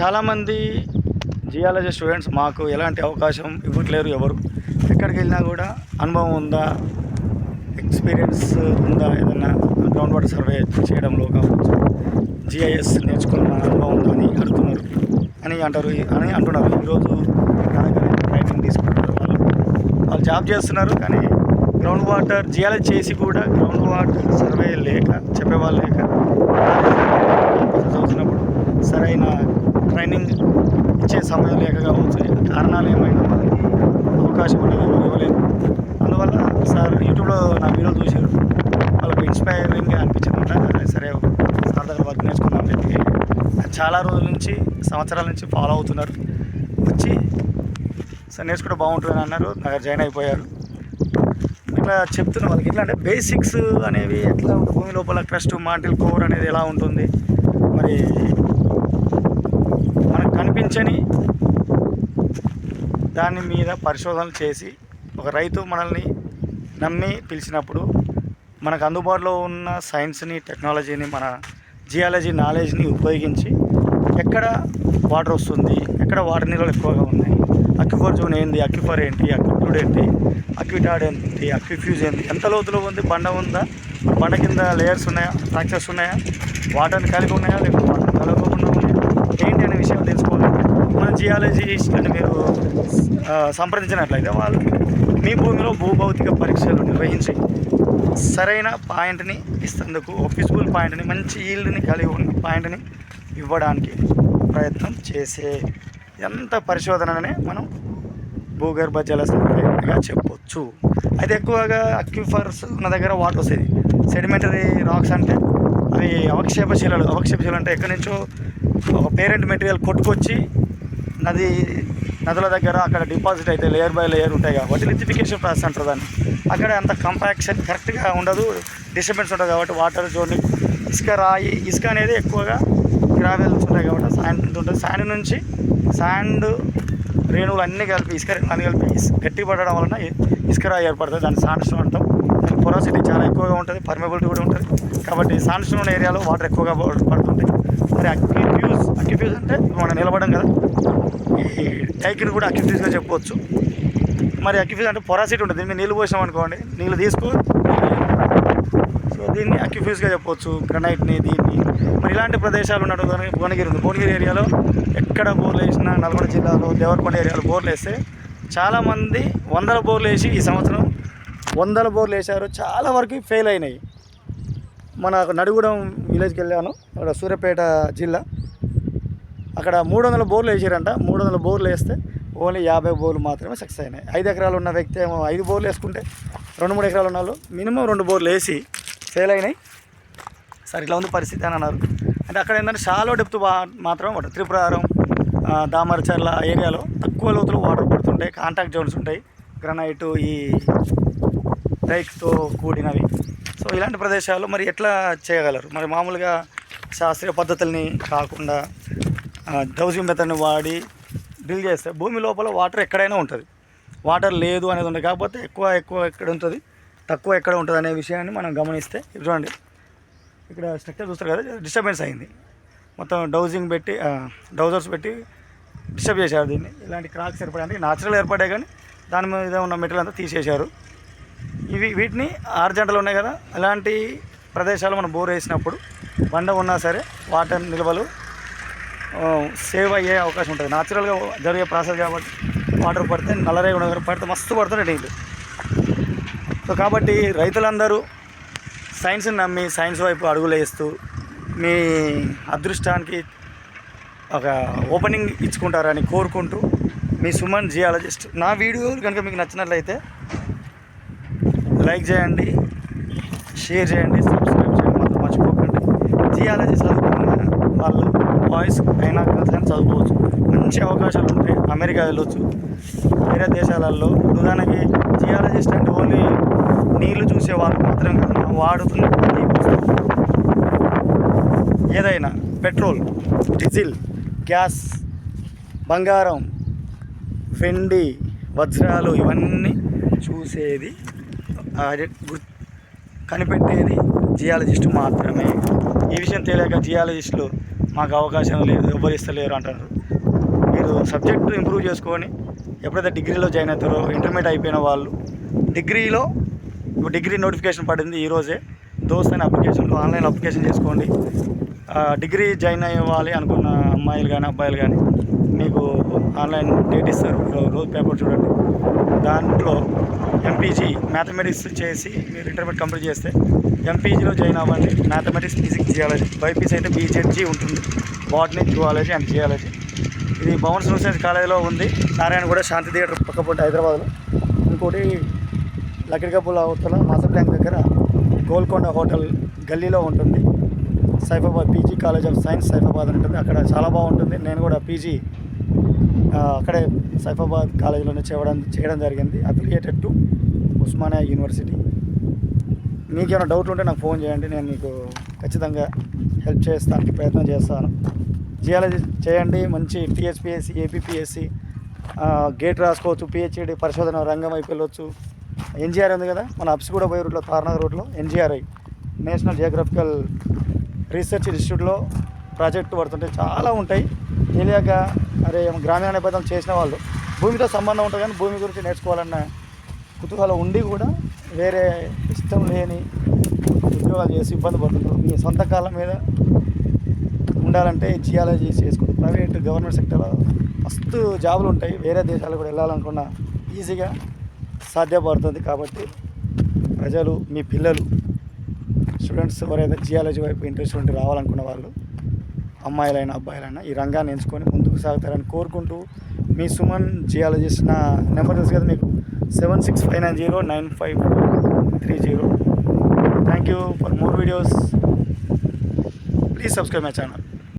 చాలామంది geology students మాకు ఎలాంటి అవకాశం ఇవ్వట్లేరు ఎవరు. ఎక్కడికి వెళ్ళినా కూడా అనుభవం ఉందా? ఎక్స్పీరియన్స్ ఉందా? ఏదన్నా గ్రౌండ్ వాటర్ సర్వే చేయడంలో కావచ్చు. జిఐఎస్ నేర్చుకున్న అనుభవం ఉందా అని అడుగుతున్నారు అని అంటారు అని అంటున్నారు. ఈరోజు నా దగ్గర ట్రైనింగ్ తీసుకుంటున్నారు వాళ్ళు. వాళ్ళు జాబ్ చేస్తున్నారు కానీ గ్రౌండ్ వాటర్ జియాలజీ చేసి కూడా గ్రౌండ్ వాటర్ సర్వే లేక చెప్పేవాళ్ళు లేక చదువుతున్నప్పుడు సరైన ట్రైనింగ్ ఇచ్చే సమయం లేక కావచ్చు కారణాలు ఏమైనా మనకి అవకాశం అనేది ఎవరు ఇవ్వలేదు. అందువల్ల సార్ యూట్యూబ్లో నా వీడియో చూసారు వాళ్ళకి ఇన్స్పైరింగ్ అనిపించిందంట సరే సార్ దగ్గర వర్క్ నేర్చుకున్నాం చెప్పి చాలా రోజుల నుంచి సంవత్సరాల నుంచి ఫాలో అవుతున్నారు. వచ్చి సార్ నేర్చుకుంటే బాగుంటుందని అన్నారు. నాకు జాయిన్ అయిపోయారు. ఇట్లా చెప్తున్నా వాళ్ళకి ఎట్లా అంటే బేసిక్స్ అనేవి ఎట్లా? భూమి లోపల క్రస్ట్ మాంటిల్ కోర్ అనేది ఎలా ఉంటుంది? మరి కనిపించని దాని మీద పరిశోధనలు చేసి ఒక రైతు మనల్ని నమ్మి పిలిచినప్పుడు మనకు అందుబాటులో ఉన్న సైన్స్ని టెక్నాలజీని మన జియాలజీ నాలెడ్జ్ని ఉపయోగించి ఎక్కడ వాటర్ వస్తుంది ఎక్కడ వాటర్ నిల్వలు ఎక్కువగా ఉన్నాయి అక్యుఫర్ జోన్ ఏంటి అక్యుఫర్ ఏంటి అక్విఫ్లూడ్ ఏంటి అక్విటాడ్ ఏంటి అక్విఫ్యూజ్ ఏంటి ఎంత లోతులో ఉంది బండ ఉందా బండ కింద లేయర్స్ ఉన్నాయా ఫ్రాక్చర్స్ ఉన్నాయా వాటర్ని కలిగి ఉన్నాయా లేకపోతే వాటర్ కలగకుండా ఉన్నాయా ఏంటి అనే విషయం తెలుసుకోవాలి మన జియాలజిస్ట్ని మీరు సంప్రదించినట్లయితే వాళ్ళు మీ భూమిలో భూభౌతిక పరీక్షలు నిర్వహించి సరైన పాయింట్ని ఇస్తేందుకు ఫిజిబుల్ పాయింట్ని మంచి ఈల్డ్ని కలిగి ఉన్న పాయింట్ని ఇవ్వడానికి ప్రయత్నం చేసే ఎంత పరిశోధననే మనం భూగర్భ జల సర్వేగా చెప్పొచ్చు. అయితే ఎక్కువగా అక్యూఫర్స్ ఉన్న దగ్గర వాటర్ వస్తుంది సెడిమెంటరీ రాక్స్ అంటే అవి అవక్షేప శిలలు అవక్షేప శిలలు అంటే ఎక్కడి నుంచో ఒక పేరెంట్ మెటీరియల్ కొట్టుకొచ్చి నది నదుల దగ్గర అక్కడ డిపాజిట్ అయితే లేయర్ బై లేయర్ ఉంటాయి కాబట్టి లిథిఫికేషన్ ప్రాసెస్ అంటారు దాన్ని. అక్కడ అంత కంపాక్షన్ కరెక్ట్గా ఉండదు డిస్టర్బెన్స్ ఉంటుంది కాబట్టి వాటర్ జోన్ ఇసుక రాయి ఇసుక అనేది ఎక్కువగా గ్రావెల్స్ ఉంటాయి కాబట్టి శాండ్ ఉంటుంది. శాండ్ నుంచి శాండ్ రేణువులు అన్నీ కలిపి ఇసుక రేణువులు అన్నీ కలిపి గట్టి పడడం వలన ఇసుక రాయి ఏర్పడుతుంది. దాన్ని సాండ్స్టోన్ అంటాం దాని పొరాసిటీ చాలా ఎక్కువగా ఉంటుంది పర్మబిలిటీ కూడా ఉంటుంది. కాబట్టి సాండ్స్టోన్ ఏరియాలో వాటర్ ఎక్కువగా పడు- పడుతుంటాయి. మరి అక్యూఫ్యూజ్ అక్యూఫ్యూజ్ అంటే మనం నిలబడం కదా. ఈ టైకిని కూడా అక్యూఫ్యూజ్గా చెప్పవచ్చు మరి అక్యూఫ్యూజ్ అంటే పొరాసిటీ ఉంటుంది దీన్ని నీళ్ళు పోసినాం అనుకోండి నీళ్ళు తీసుకో. సో దీన్ని అక్యూఫ్యూజ్గా చెప్పవచ్చు గ్రనైట్ని దీన్ని. మరి ఇలాంటి ప్రదేశాలు ఉన్నట్టు భువనగిరి ఉంది. భువనగిరి ఏరియాలో ఎక్కడ బోర్లు వేసినా నల్గొండ జిల్లాలో దేవరకొండ ఏరియాలో బోర్లు వేస్తే చాలామంది వందల బోర్లు వేసి ఈ సంవత్సరం వందల బోర్లు వేశారు. చాలా వరకు ఫెయిల్ అయినాయి. మన నడుగూడెం విలేజ్కి వెళ్ళాను. అక్కడ సూర్యాపేట జిల్లా. అక్కడ మూడు వందల బోర్లు వేసారంట. మూడు వందల బోర్లు వేస్తే ఓన్లీ యాభై బోర్లు మాత్రమే సక్సెస్ అయినాయి. ఐదు ఎకరాలు ఉన్న వ్యక్తి ఏమో ఐదు బోర్లు వేసుకుంటే రెండు మూడు ఎకరాలు ఉన్న వాళ్ళు మినిమం రెండు బోర్లు వేసి ఫెయిల్ అయినాయి. సార్ ఇట్లా ఉంది పరిస్థితి అని అన్నారు. అంటే అక్కడ ఏంటంటే షాలో డెప్త్ మాత్రం ఉంటుంది త్రిపురారం దామరచర్ల ఏరియాలో తక్కువ లోతులు వాటర్ పడుతుంటాయి. కాంటాక్ట్ జోన్స్ ఉంటాయి. గ్రనైట్ ఈ డైక్తో కూడినవి. సో ఇలాంటి ప్రదేశాలు మరి ఎట్లా చేయగలరు? మరి మామూలుగా శాస్త్రీయ పద్ధతుల్ని కాకుండా డౌజింగ్ మెథడ్ని వాడి డ్రిల్ చేస్తే భూమి లోపల వాటర్ ఎక్కడైనా ఉంటుంది. వాటర్ లేదు అనేది ఉంటుంది కాకపోతే ఎక్కువ ఎక్కువ ఎక్కడ ఉంటుంది? తక్కువ ఎక్కడ ఉంటుంది అనే విషయాన్ని మనం గమనిస్తే చూడండి. ఇక్కడ స్ట్రక్చర్ చూస్తారు కదా డిస్టర్బెన్స్ అయింది. మొత్తం డౌజింగ్ పెట్టి డౌజర్స్ పెట్టి డిస్టర్బ్ చేశారు దీన్ని. ఇలాంటి క్రాక్స్ ఏర్పడడానికి న్యాచురల్ ఏర్పడే కానీ దాని మీద ఉన్న మెటీరియల్ అంతా తీసేశారు. ఇవి వీటిని ఆరు జంటలు ఉన్నాయి కదా అలాంటి ప్రదేశాలు మనం బోర్ వేసినప్పుడు బండ ఉన్నా సరే వాటర్ నిల్వలు సేవ్ అయ్యే అవకాశం ఉంటుంది. న్యాచురల్గా జరిగే ప్రాసెస్ కాబట్టి వాటర్ పడితే నల్లరేగడ పడితే మస్తు పడుతుంది నీళ్ళు సో కాబట్టి రైతులందరూ సైన్స్ని నమ్మి సైన్స్ వైపు అడుగులు వేస్తూ మీ అదృష్టానికి ఒక ఓపెనింగ్ ఇచ్చుకుంటారని కోరుకుంటూ మీ సుమన్ జియాలజిస్ట్ నా వీడియో కనుక మీకు నచ్చినట్లయితే లైక్ చేయండి షేర్ చేయండి సబ్స్క్రైబ్ చేయండి మాత్రం మర్చిపోకండి. జియాలజీ చదువుకున్న వాళ్ళు బాయ్స్ అయినా కానీ చదువుకోవచ్చు. మంచి అవకాశాలు ఉంటాయి అమెరికా వెళ్ళొచ్చు. వేరే దేశాలలో ఉదాహరణకి జియాలజిస్ట్ అంటే ఓన్లీ నీళ్ళు చూసే వాళ్ళు మాత్రం కాదు మనం వాడుతున్న ప్రతి వస్తువు. ఏదైనా పెట్రోల్ డీజిల్ గ్యాస్ బంగారం వెండి వజ్రాలు ఇవన్నీ చూసేది కనిపెట్టేది జియాలజిస్ట్ మాత్రమే. ఈ విషయం తెలియక జియాలజిస్టులు మాకు అవకాశం లేదు ఎవరు ఇస్తలేరు అంటారు. మీరు సబ్జెక్టు ఇంప్రూవ్ చేసుకొని ఎప్పుడైతే డిగ్రీలో జాయిన్ అవుతారో ఇంటర్మీడియట్ అయిపోయిన వాళ్ళు డిగ్రీలో ఇప్పుడు డిగ్రీ నోటిఫికేషన్ పడింది ఈరోజే దోస్త్ అనే అప్లికేషన్లో ఆన్లైన్ అప్లికేషన్ చేసుకోండి. డిగ్రీ జాయిన్ అవ్వాలి అనుకున్న అమ్మాయిలు కానీ అబ్బాయిలు కానీ మీకు ఆన్లైన్ డేట్ ఇస్తారు. రోజు పేపర్ చూడండి. దాంట్లో ఎంపీజీ మ్యాథమెటిక్స్ చేసి మీరు ఇంటర్మీడియట్ కంప్లీట్ చేస్తే ఎంపీజీలో జాయిన్ అవ్వండి. మ్యాథమెటిక్స్ ఫిజిక్స్ జియాలజీ బైపీసీ అయితే బీజెడ్జీ ఉంటుంది. బాటనీ జువాలజీ అండ్ జియాలజీ ఇది భవన్ సైన్స్ కాలేజీలో ఉంది. నారాయణ కూడా శాంతి థియేటర్ పక్కపోతే హైదరాబాద్లో. ఇంకోటి లకిడికప్పుల అవతల మాసర్ ట్యాంక్ దగ్గర గోల్కొండ హోటల్ గల్లీలో ఉంటుంది. Saifabad PG college of science Saifabad అని ఉంటుంది. అక్కడ చాలా బాగుంటుంది. నేను కూడా పీజీ అక్కడే సైఫాబాద్ కాలేజీలోనే చేయడం చేయడం జరిగింది. Affiliated to Osmania university. మీకేమైనా డౌట్ ఉంటే నాకు ఫోన్ చేయండి. నేను మీకు ఖచ్చితంగా హెల్ప్ చేస్తానికి ప్రయత్నం చేస్తాను. జియాలజీ చేయండి. మంచి టీఎస్పిఎస్సి ఏపీపీఎస్సి గేట్ రాసుకోవచ్చు. పిహెచ్డి పరిశోధన రంగం వైపు వెళ్ళొచ్చు. ఎన్జిఆర్ ఉంది కదా? మన అప్సిగూడ కూడా పోయే రూట్లో తార్నగర్ రూట్లో ఎన్జిఆర్ఐ. నేషనల్ జియోగ్రఫికల్ రీసెర్చ్ ఇన్స్టిట్యూట్లో ప్రాజెక్టు పడుతుంటే చాలా ఉంటాయి. తెలియక అరే గ్రామీణ నేపథ్యం చేసిన వాళ్ళు భూమితో సంబంధం ఉంటుంది కానీ భూమి గురించి నేర్చుకోవాలన్న కుతూహలం ఉండి కూడా వేరే ఇష్టం లేని ఉద్యోగాలు చేసి ఇబ్బంది పడుతుంటారు మీ సొంత కాలం మీద ఉండాలంటే జియాలజీ చేసుకుంటారు ప్రైవేట్ గవర్నమెంట్ సెక్టర్లో మస్తు జాబులు ఉంటాయి. వేరే దేశాలకు కూడా వెళ్ళాలనుకున్న ఈజీగా సాధ్యపడుతుంది కాబట్టి ప్రజలు మీ పిల్లలు స్టూడెంట్స్ ఎవరైతే జియాలజీ వైపు ఇంట్రెస్ట్ ఉండి రావాలనుకున్న వాళ్ళు అమ్మాయిలైనా అబ్బాయిలైనా ఈ రంగాన్ని ఎంచుకొని ముందుకు సాగుతారని కోరుకుంటూ మీ సుమన్ జియాలజిస్ట్ నా నెంబర్ తెలుసు కదా మీకు? Seven six five nine zero nine five three zero. Thank you for more videos please subscribe my channel